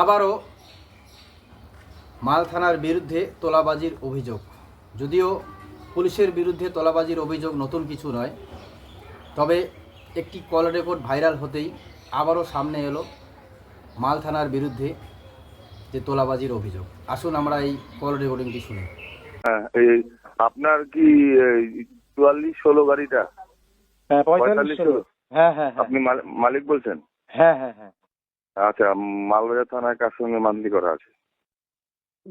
আবারও মাল থানার বিরুদ্ধে তোলাবাজির অভিযোগ। যদিও পুলিশের বিরুদ্ধে তোলাবাজির অভিযোগ নতুন কিছু নয় তবে একটি কল রেকর্ড ভাইরাল হতেই আবারও সামনে এলো মাল থানার বিরুদ্ধে যে তোলাবাজির অভিযোগ। আসুন আমরা এই কল রেকর্ডিংটি শুনি। হ্যাঁ আপনার কি চুয়াল্লিশ ষোলো গাড়িটা? হ্যাঁ পঁয়তাল্লিশ পঁয়তাল্লিশ ষোলো? হ্যাঁ হ্যাঁ হ্যাঁ। আপনি মালিক বলছেন? হ্যাঁ হ্যাঁ হ্যাঁ। আচ্ছা মালবাজার থানায় কার সঙ্গে মান্থলি করা আছে?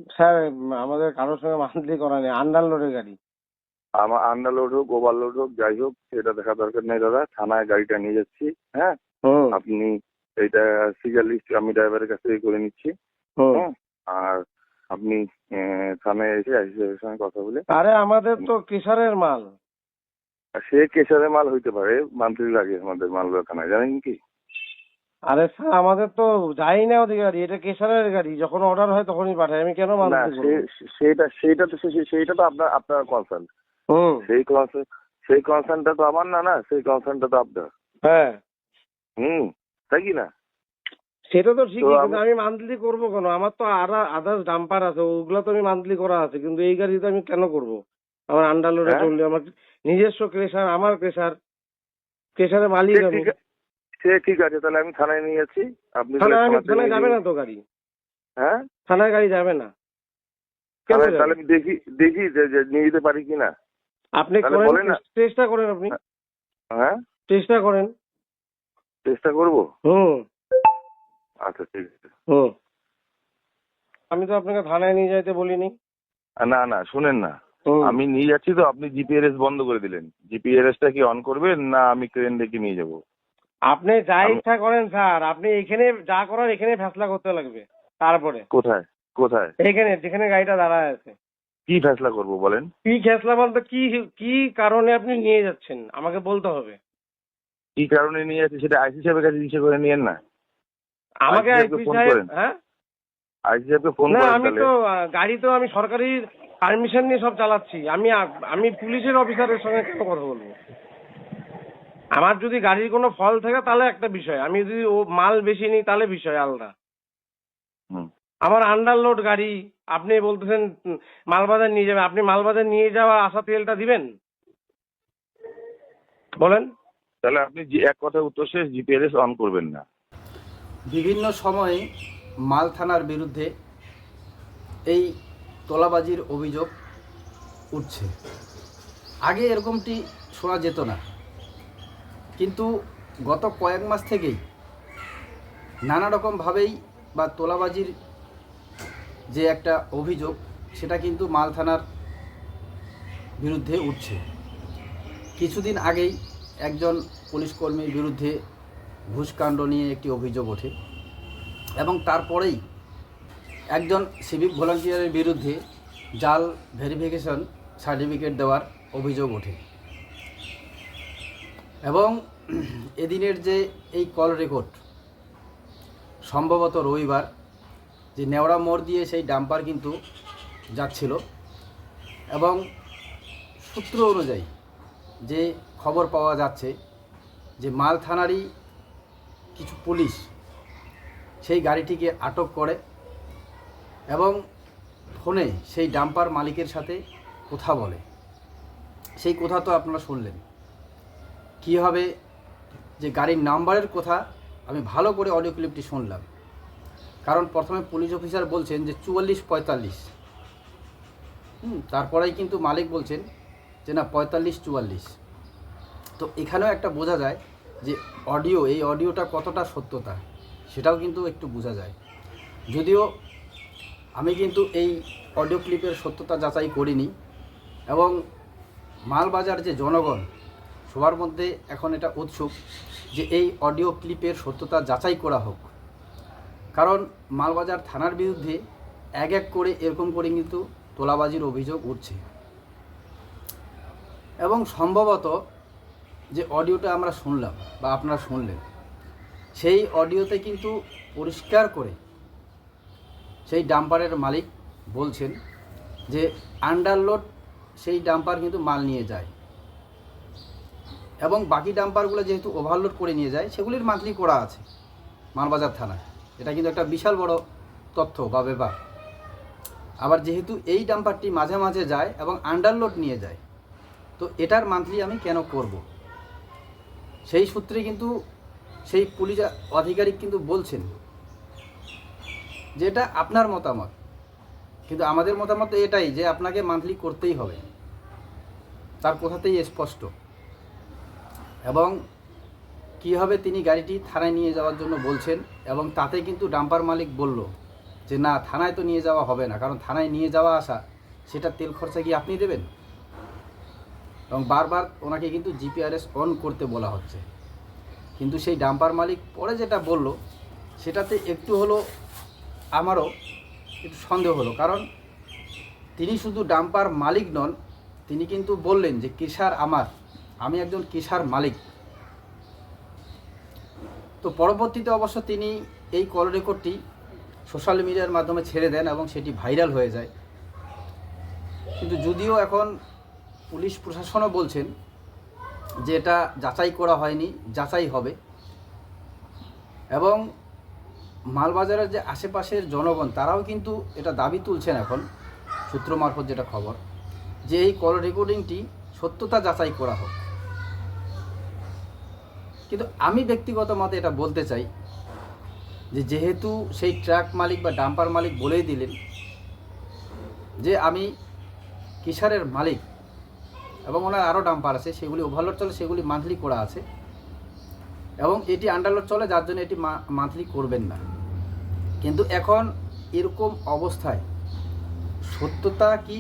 স্যার আমাদের কারোর সঙ্গে মান্থলি করা নেই আন্ডার লোডের গাড়ি। আমার আন্ডারলোড হোক ওভারলোড হোক যাই হোক সেটা দেখা দরকার নেই দাদা। থানায় গাড়িটা নিয়ে যাচ্ছি হ্যাঁ? আপনি এইটা সিজার লিস্ট আমি ড্রাইভারের কাছ থেকে করে নিচ্ছি আর আপনি থানায় এসে আইসিএফের সঙ্গে কথা বলে আরে আমাদের তো কেশারের মাল। সে কেশারের মাল হইতে পারে মান্থলি লাগে আমাদের মালবাজার থানায় জানেন কি? আরে স্যার আমাদের তো যাই না ওদিকে গাড়ি এটা কেশারের গাড়ি যখন অর্ডার হয় তখনই পাঠাই আমি কেন না মান্থলি করব সে- সেটা সেটা তো সে- সেইটা তো আপনার আপনার কনসার্ন হুম। সেই কনসার্ন সেই কনসার্নটা তো আমার না না সেই কনসার্নটা তো আপনার। হ্যাঁ। হুম তাই কি না? সেটা তো ঠিকই তো কিন্তু আমি- মান্থলি করব কেন? আমার তো আর আদার্স ডাম্পার আছে ওগুলো তো আমি মান্থলি করা আছে কিন্তু এই গাড়িতে আমি কেন করব? আমার আন্ডার লোডে হ্যাঁ? চললে আমার নিজস্ব ক্রেশার আমার ক্রেশার ক্রেশারের মালিক আমি। সে ঠিক আছে তাহলে আমি থানায় নিয়ে যাচ্ছি। আপনি থানায় আমি থানায় যাবে না তো গাড়ি? হ্যাঁ? থানায় গাড়ি যাবে না। কেন তাহলে যাবে? তাহলে আমি দেখি দেখি যে যে নিয়ে যেতে পারি কি না আপনি তাহলে করেন বলেন না। চেষ্টা করেন আপনি। হ্যাঁ। চেষ্টা করেন। চেষ্টা করব? হুম। আচ্ছা ঠিক আছে। হুম। আমি তো আপনাকে থানায় নিয়ে যাইতে বলিনি। আ, না না শুনেন না। হুম। আমি নিয়ে যাচ্ছি তো আপনি জিপিআরএস বন্ধ করে দিলেন। জিপিআরএসটা কি অন করবেন না আমি ক্রেন ডেকে নিয়ে যাব? আপনি যা ইচ্ছা করেন স্যার। আপনি এখানে যা করার এখানে ফেসলা করতে লাগবে। তারপরে। কোথায়? কোথায়? এখানে যেখানে গাড়িটা দাঁড়ায় আছে। কি ফেসলা করব বলেন? কি ফেসলা বলতে কি কি কারণে আপনি নিয়ে যাচ্ছেন? আমাকে বলতে হবে। কি কারণে নিয়ে যাচ্ছি সেটা আইসি সাহেবের কাছে ইসে করে নিয়েন না। আমাকে আইসি সাহেব হ্যাঁ? আইসি সাহেবকে ফোন করেন আমি তো গাড়ি তো আমি সরকারি পারমিশন নিয়ে সব চালাচ্ছি। আমি আমি পুলিশের অফিসারের সঙ্গে কেন কথা বলব। আমার যদি গাড়ির কোনো ফল থাকে তাহলে একটা বিষয় আমি যদি ও মাল বেশি নিই তাহলে বিষয় আলাদা। হুম। আমার আন্ডারলোড গাড়ি আপনি বলতেছেন উম, মালবাজার নিয়ে যাবেন আপনি মালবাজার নিয়ে যাওয়া আসা তেলটা দিবেন? বলেন। তাহলে আপনি যে এক কথা উত্তর শেষ জিপিআরএস অন করবেন না। বিভিন্ন সময়ে মাল থানার বিরুদ্ধে এই তোলাবাজির অভিযোগ উঠছে। আগে এরকমটি শোনা যেত না। কিন্তু গত কয়েক মাস থেকেই নানা রকমভাবেই বা তোলাবাজির যে একটা অভিযোগ, সেটা কিন্তু মাল থানার বিরুদ্ধে উঠছে। কিছুদিন আগেই একজন পুলিশ কর্মীর বিরুদ্ধে ঘুষকাণ্ড নিয়ে একটি অভিযোগ ওঠে এবং তারপরেই একজন সিভিক ভলান্টিয়ারের বিরুদ্ধে জাল ভেরিফিকেশন সার্টিফিকেট দেওয়ার অভিযোগ ওঠে। এবং এদিনের যে এই কল রেকর্ড সম্ভবত রবিবার, যে নেওড়া মোড় দিয়ে সেই ডাম্পার কিন্তু যাচ্ছিল এবং সূত্র অনুযায়ী যে খবর পাওয়া যাচ্ছে যে মাল থানারই কিছু পুলিশ সেই গাড়িটিকে আটক করে এবং ফোনে সেই ডাম্পার মালিকের সাথে কথা বলে। সেই কথা তো আপনারা শুনলেন। কীভাবে যে গাড়ির নাম্বারের কথা আমি ভালো করে অডিও ক্লিপটি শুনলাম। কারণ প্রথমে পুলিশ অফিসার বলছেন যে চুয়াল্লিশ পঁয়তাল্লিশ। হুম, তারপরেই কিন্তু মালিক বলছেন যে না, পঁয়তাল্লিশ চুয়াল্লিশ। তো এখানেও একটা বোঝা যায় যে অডিও এই অডিওটা কতটা সত্যতা, সেটাও কিন্তু একটু বোঝা যায়। যদিও আমি কিন্তু এই অডিও ক্লিপের সত্যতা যাচাই করিনি, এবং মালবাজার যে জনগণ সবার মধ্যে এখন এটা উৎসুক যে এই অডিও ক্লিপের সত্যতা যাচাই করা হোক। কারণ মালবাজার থানার বিরুদ্ধে এক এক করে এরকম করে কিন্তু তোলাবাজির অভিযোগ উঠছে। এবং সম্ভবত যে অডিওটা আমরা শুনলাম বা আপনারা শুনলেন, সেই অডিওতে কিন্তু পরিষ্কার করে সেই ডাম্পারের মালিক বলছেন যে আন্ডারলোড সেই ডাম্পার কিন্তু মাল নিয়ে যায়। এবং বাকি ডাম্পারগুলো যেহেতু ওভারলোড করে নিয়ে যায়, সেগুলির মান্থলি করা আছে মালবাজার থানায়। এটা কিন্তু একটা বিশাল বড় তথ্য বা ব্যাপার। আবার যেহেতু এই ডাম্পারটি মাঝে মাঝে যায় এবং আন্ডারলোড নিয়ে যায়, তো এটার মান্থলি আমি কেন করব? সেই সূত্রে কিন্তু সেই পুলিশ আধিকারিক কিন্তু বলছেন যে এটা আপনার মতামত। কিন্তু আমাদের মতামত এটাই যে আপনাকে মান্থলি করতেই হবে। তার কথাতেই স্পষ্ট। এবং কীভাবে তিনি গাড়িটি থানায় নিয়ে যাওয়ার জন্য বলছেন এবং তাতে কিন্তু ডাম্পার মালিক বলল যে, না, থানায় তো নিয়ে যাওয়া হবে না, কারণ থানায় নিয়ে যাওয়া আসা, সেটা তেল খরচা কি আপনি দেবেন? এবং বারবার ওনাকে কিন্তু জিপিআরএস অন করতে বলা হচ্ছে। কিন্তু সেই ডাম্পার মালিক পরে যেটা বলল, সেটাতে একটু হলো আমারও একটু সন্দেহ হলো, কারণ তিনি শুধু ডাম্পার মালিক নন, তিনি কিন্তু বললেন যে, কিসার আমার আমি একজন কিসার মালিক। তো পরবর্তীতে অবশ্য তিনি এই কল রেকর্ডটি সোশ্যাল মিডিয়ার মাধ্যমে ছেড়ে দেন এবং সেটি ভাইরাল হয়ে যায়। কিন্তু যদিও এখন পুলিশ প্রশাসনও বলছেন যে এটা যাচাই করা হয়নি, যাচাই হবে। এবং মালবাজারের যে আশেপাশের জনগণ, তারাও কিন্তু এটা দাবি তুলছেন এখন, সূত্র মারফত যেটা খবর, যে এই কল রেকর্ডিংটি সত্যতা যাচাই করা হোক। কিন্তু আমি ব্যক্তিগত মতে এটা বলতে চাই যে যেহেতু সেই ট্রাক মালিক বা ডাম্পার মালিক বলেই দিলেন যে আমি কিসারের মালিক এবং ওনার আরও ডাম্পার আছে, সেগুলি ওভারলোড চলে, সেগুলি মান্থলি করা আছে এবং এটি আন্ডারলোড চলে, যার জন্য এটি মান্থলি করবেন না। কিন্তু এখন এরকম অবস্থায় সত্যতা কি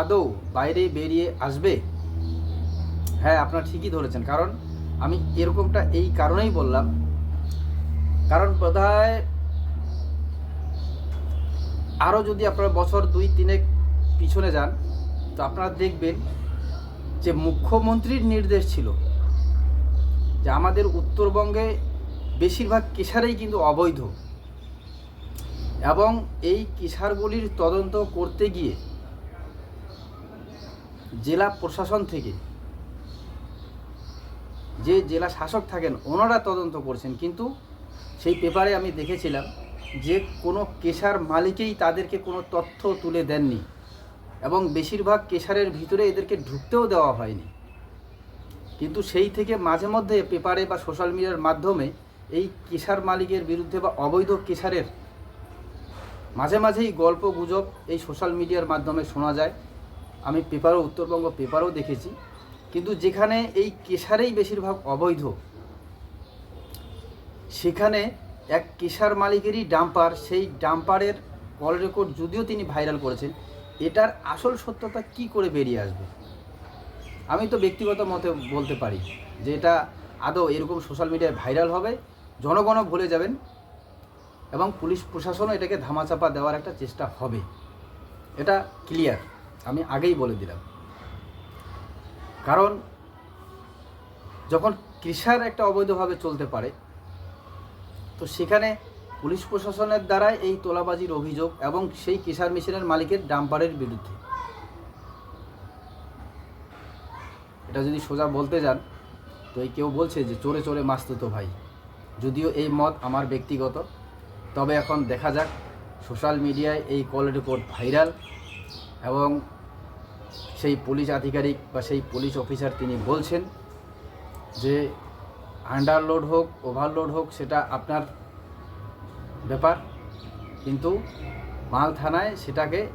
আদৌ বাইরে বেরিয়ে আসবে? হ্যাঁ আপনারা ঠিকই ধরেছেন, কারণ আমি এরকমটা এই কারণেই বললাম। কারণ বোধহয় আরও যদি আপনারা বছর দুই তিনেক পিছনে যান, তো আপনারা দেখবেন যে মুখ্যমন্ত্রীর নির্দেশ ছিল যে আমাদের উত্তরবঙ্গে বেশিরভাগ কেশারেই কিন্তু অবৈধ। এবং এই কিসারগুলির তদন্ত করতে গিয়ে জেলা প্রশাসন থেকে যে জেলা শাসক থাকেন, ওনারা তদন্ত করছেন। কিন্তু সেই পেপারে আমি দেখেছিলাম যে কোনো কেশার মালিকেই তাদেরকে কোনো তথ্য তুলে দেননি এবং বেশিরভাগ কেশারের ভিতরে এদেরকে ঢুকতেও দেওয়া হয়নি। কিন্তু সেই থেকে মাঝে মধ্যে পেপারে বা সোশ্যাল মিডিয়ার মাধ্যমে এই কেশার মালিকের বিরুদ্ধে বা অবৈধ কেশারের মাঝে মাঝেই গল্প গুজব এই সোশ্যাল মিডিয়ার মাধ্যমে শোনা যায়। আমি পেপারও, উত্তরবঙ্গ পেপারও দেখেছি। কিন্তু যেখানে এই কেশারেই বেশিরভাগ অবৈধ, সেখানে এক কেশার মালিকেরই ডাম্পার, সেই ডাম্পারের কল রেকর্ড যদিও তিনি ভাইরাল করেছেন, এটার আসল সত্যতা কি করে বেরিয়ে আসবে? আমি তো ব্যক্তিগত মতে বলতে পারি যে এটা আদৌ এরকম সোশ্যাল মিডিয়ায় ভাইরাল হবে, জনগণও ভুলে যাবেন এবং পুলিশ প্রশাসনও এটাকে ধামাচাপা দেওয়ার একটা চেষ্টা হবে। এটা ক্লিয়ার, আমি আগেই বলে দিলাম। কারণ যখন কৃষার একটা অবৈধভাবে চলতে পারে, তো সেখানে পুলিশ প্রশাসনের দ্বারাই এই তোলাবাজির অভিযোগ এবং সেই কিষার মেশিনের মালিকের ডাম্পারের বিরুদ্ধে। এটা যদি সোজা বলতে যান, তো এই কেউ বলছে যে, চোরে চোরে মাস্তুতো ভাই। যদিও এই মত আমার ব্যক্তিগত। তবে এখন দেখা যাক, সোশ্যাল মিডিয়ায় এই কল রেকর্ড ভাইরাল এবং সেই পুলিশ আধিকারিক বা সেই পুলিশ অফিসার তিনি বলছেন যে আন্ডারলোড হোক ওভারলোড হোক, সেটা আপনার ব্যাপার। কিন্তু মাল থানায় সেটাকে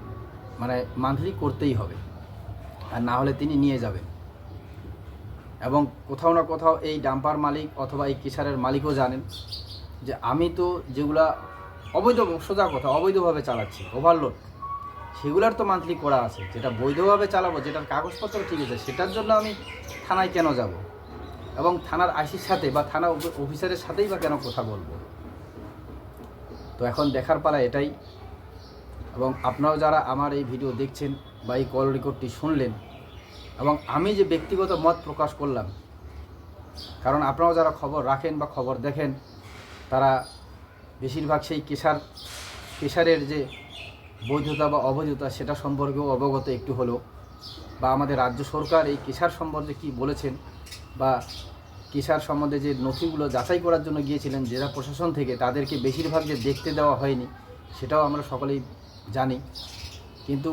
মানে মান্থলি করতেই হবে। আর না হলে তিনি নিয়ে যাবেন। এবং কোথাও না কোথাও এই ডাম্পার মালিক অথবা এই কিসারের মালিকও জানেন যে আমি তো যেগুলা অবৈধ সোজা কথা অবৈধভাবে চালাচ্ছি ওভারলোড সেগুলার তো মান্থলি করা আছে, যেটা বৈধভাবে চালাবো, যেটার কাগজপত্র ঠিক আছে, সেটার জন্য আমি থানায় কেন যাব? এবং থানার আইসির সাথে বা থানা অফিসারের সাথেই বা কেন কথা বলব? তো এখন দেখার পালা এটাই। এবং আপনারাও যারা আমার এই ভিডিও দেখছেন বা এই কল রেকর্ডটি শুনলেন, এবং আমি যে ব্যক্তিগত মত প্রকাশ করলাম, কারণ আপনারাও যারা খবর রাখেন বা খবর দেখেন, তারা বেশিরভাগ সেই কেশার, কেশারের যে বৈধতা বা অবৈধতা সেটা সম্পর্কেও অবগত একটু হলেও, বা আমাদের রাজ্য সরকার এই কেশার সম্পর্কে কী বলেছেন, বা কিসার সম্বন্ধে যে নথিগুলো যাচাই করার জন্য গিয়েছিলেন জেলা প্রশাসন থেকে, তাদেরকে বেশিরভাগ যে দেখতে দেওয়া হয়নি, সেটাও আমরা সকলেই জানি। কিন্তু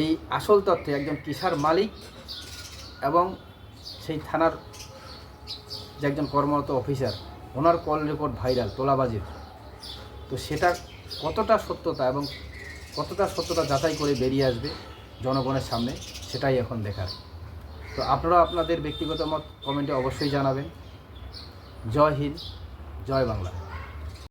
এই আসল তথ্যে একজন কিসার মালিক এবং সেই থানার যে একজন কর্মরত অফিসার, ওনার কল রেকর্ড ভাইরাল, তোলাবাজির। তো সেটা কতটা সত্যতা এবং কতটা সত্যতা যাচাই করে বেরিয়ে আসবে জনগণের সামনে, সেটাই এখন দেখার। তো আপনারা আপনাদের ব্যক্তিগত মত কমেন্টে অবশ্যই জানাবেন। জয় হিন্দ, জয় বাংলা।